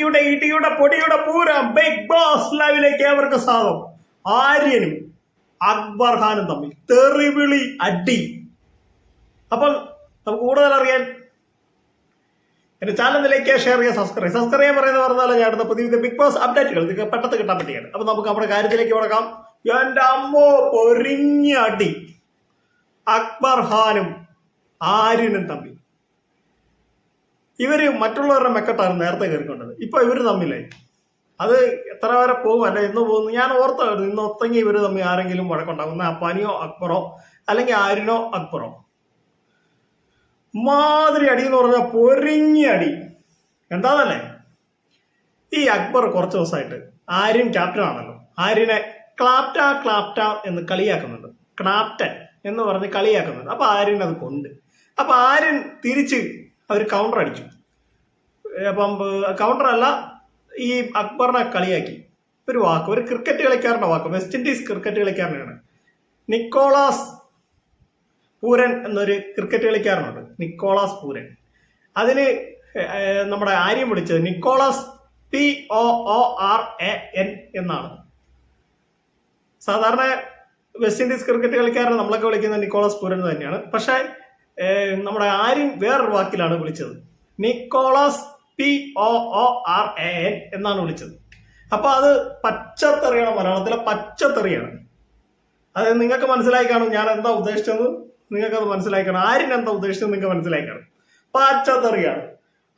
അടിയുടെ ഇടിയുടെ പൊടിയുടെ പൂരം ബിഗ് ബോസ് ലൈവിലേക്ക് അവർക്ക് സ്വാഗതം. ആര്യനും അക്ബർ ഖാനും തമ്മിൽ തെറിവിളി അടി. അപ്പോൾ നമുക്ക് കൂടുതൽ അറിയാൻ എന്റെ ചാനലിലേക്ക് ഷെയർ ചെയ്യുക സബ്സ്ക്രൈബ് സബ്സ്ക്രൈബ് ചെയ്യാൻ പറയുന്നത് പറഞ്ഞാൽ ഞാൻ അടുത്ത പുതിയ പുതിയ ബിഗ് ബോസ് അപ്ഡേറ്റുകൾ നിങ്ങൾക്ക് പെട്ടെന്ന് കിട്ടാൻ പറ്റിയാണ് അപ്പൊ നമുക്ക് നമ്മുടെ കാര്യത്തിലേക്ക് കൊടുക്കാം എന്റെ അമ്മോ പൊരിഞ്ഞ അടി. അക്ബർ ഖാനും ആര്യനും തമ്മിൽ ഇവർ മറ്റുള്ളവരുടെ മെക്കട്ടാണ് നേരത്തെ കയറിക്കൊണ്ടത്. ഇപ്പൊ ഇവർ തമ്മിലായി അത് എത്ര വരെ പോകും? അല്ലെ ഇന്ന് പോകുന്നു ഞാൻ ഓർത്തായിരുന്നു ഇന്ന് ഒത്തങ്ങി ഇവർ തമ്മിൽ ആരെങ്കിലും വഴക്കുണ്ടാകുന്ന അപ്പാനിയോ അക്ബറോ അല്ലെങ്കിൽ ആരിനോ അക്ബറോ. മാതിരി അടി എന്ന് പറഞ്ഞാൽ പൊരിഞ്ഞ അടി. എന്താന്നല്ലേ? ഈ അക്ബർ കുറച്ച് ദിവസമായിട്ട് ആര്യൻ ക്യാപ്റ്റൻ ആണല്ലോ. ആര്യനെ ക്ലാപ്റ്റ ക്ലാപ്റ്റ എന്ന് കളിയാക്കുന്നുണ്ട്. ക്ലാപ്റ്റൻ എന്ന് പറഞ്ഞ് കളിയാക്കുന്നുണ്ട്. അപ്പൊ ആര്യൻ അത് കൊണ്ട്. അപ്പൊ ആര്യൻ തിരിച്ച് അവർ കൗണ്ടർ അടിച്ചു. അപ്പം കൗണ്ടർ അല്ല ഈ അക്ബറിനെ കളിയാക്കി. ഒരു വാക്ക് ഒരു ക്രിക്കറ്റ് കളിക്കാരന്റെ വാക്ക് വെസ്റ്റ് ഇൻഡീസ് ക്രിക്കറ്റ് കളിക്കാരനാണ്. നിക്കോളാസ് പൂരൻ എന്നൊരു ക്രിക്കറ്റ് കളിക്കാരനുണ്ട് നിക്കോളാസ് പൂരൻ. അതിന് നമ്മുടെ ആര്യം വിളിച്ചത് Nicholas P O O R A N എന്നാണ്. സാധാരണ വെസ്റ്റ് ഇൻഡീസ് ക്രിക്കറ്റ് കളിക്കാരനെ നമ്മളൊക്കെ വിളിക്കുന്നത് നിക്കോളാസ് പൂരൻ തന്നെയാണ്. പക്ഷേ നമ്മുടെ ആര്യം വേറൊരു വാക്കിലാണ് വിളിച്ചത്. Nicholas P O O R A N എന്നാണ് വിളിച്ചത്. അപ്പൊ അത് പച്ചത്തെറിയാണ് മലയാളത്തിലെ പച്ചത്തെറിയാണ്. അത് നിങ്ങൾക്ക് മനസ്സിലായി കാണും ഞാൻ എന്താ ഉദ്ദേശിച്ചത്? അത് മനസ്സിലായി കാണും. ആരും എന്താ ഉദ്ദേശിച്ചത് നിങ്ങൾക്ക് മനസ്സിലായി കാണും. പച്ചത്തെറിയാണ്.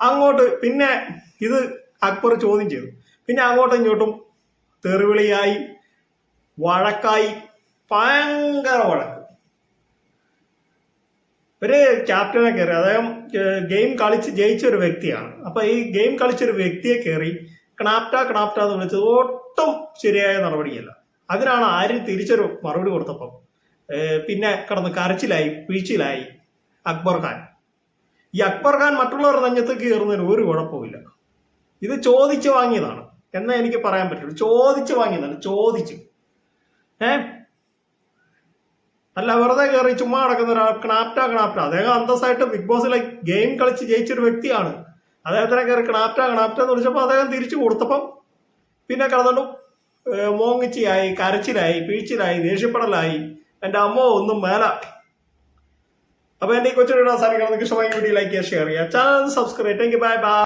അങ്ങോട്ട് പിന്നെ ഇത് അക്ബർ ചോദ്യം ചെയ്തു. പിന്നെ അങ്ങോട്ടും ഇങ്ങോട്ടും തെറിവിളിയായി വഴക്കായി ഭയങ്കര വഴക്ക്. ഒരു ക്യാപ്റ്റനെ കയറി. അദ്ദേഹം ഗെയിം കളിച്ച് ജയിച്ച ഒരു വ്യക്തിയാണ്. അപ്പൊ ഈ ഗെയിം കളിച്ചൊരു വ്യക്തിയെ കയറി ക്നാപ്റ്റ ക്നാപ്റ്റ എന്ന് വിളിച്ചത് ഒട്ടും ശരിയായ നടപടിയല്ല. അതിനാണ് ആരും തിരിച്ചൊരു മറുപടി കൊടുത്തപ്പം പിന്നെ കടന്ന് കരച്ചിലായി വീഴ്ചയിലായി അക്ബർ ഖാൻ. ഈ അക്ബർ ഖാൻ മറ്റുള്ളവർ നെഞ്ഞത്തേക്ക് കയറുന്നതിന് ഒരു കുഴപ്പമില്ല ഇത് ചോദിച്ചു വാങ്ങിയതാണ്. എന്നേ എനിക്ക് പറയാൻ പറ്റുള്ളൂ. ചോദിച്ചു വാങ്ങിയതാണ്. ചോദിച്ചു. ഏ അല്ല വെറുതെ കയറി ചുമ്മാ നടക്കുന്ന ഒരാൾ ക്നാപ്റ്റാ ക്നാപ്റ്റ അദ്ദേഹം അന്തസ്സായിട്ട് ബിഗ് ബോസിലെ ഗെയിം കളിച്ച് ജയിച്ചൊരു വ്യക്തിയാണ്. അദ്ദേഹത്തിനെ കയറി ക്നാപ്റ്റാ ക്നാപ്റ്റ എന്ന് വിളിച്ചപ്പോൾ അദ്ദേഹം തിരിച്ചു കൊടുത്തപ്പം പിന്നെ കിടന്നു മോങ്ങിച്ചിയായി കരച്ചിലായി പീഴ്ചിലായി ദേഷ്യപ്പെടലായി. എന്റെ അമ്മ ഒന്നും മേല. അപ്പൊ എന്റെ ഈ കൊച്ചു സാധനങ്ങൾ നിങ്ങൾക്ക് ഇഷ്ടമായി വീഡിയോ ലൈക്ക് ചെയ്യുക ഷെയർ ചെയ്യുക. Channel subscribe thank you bye bye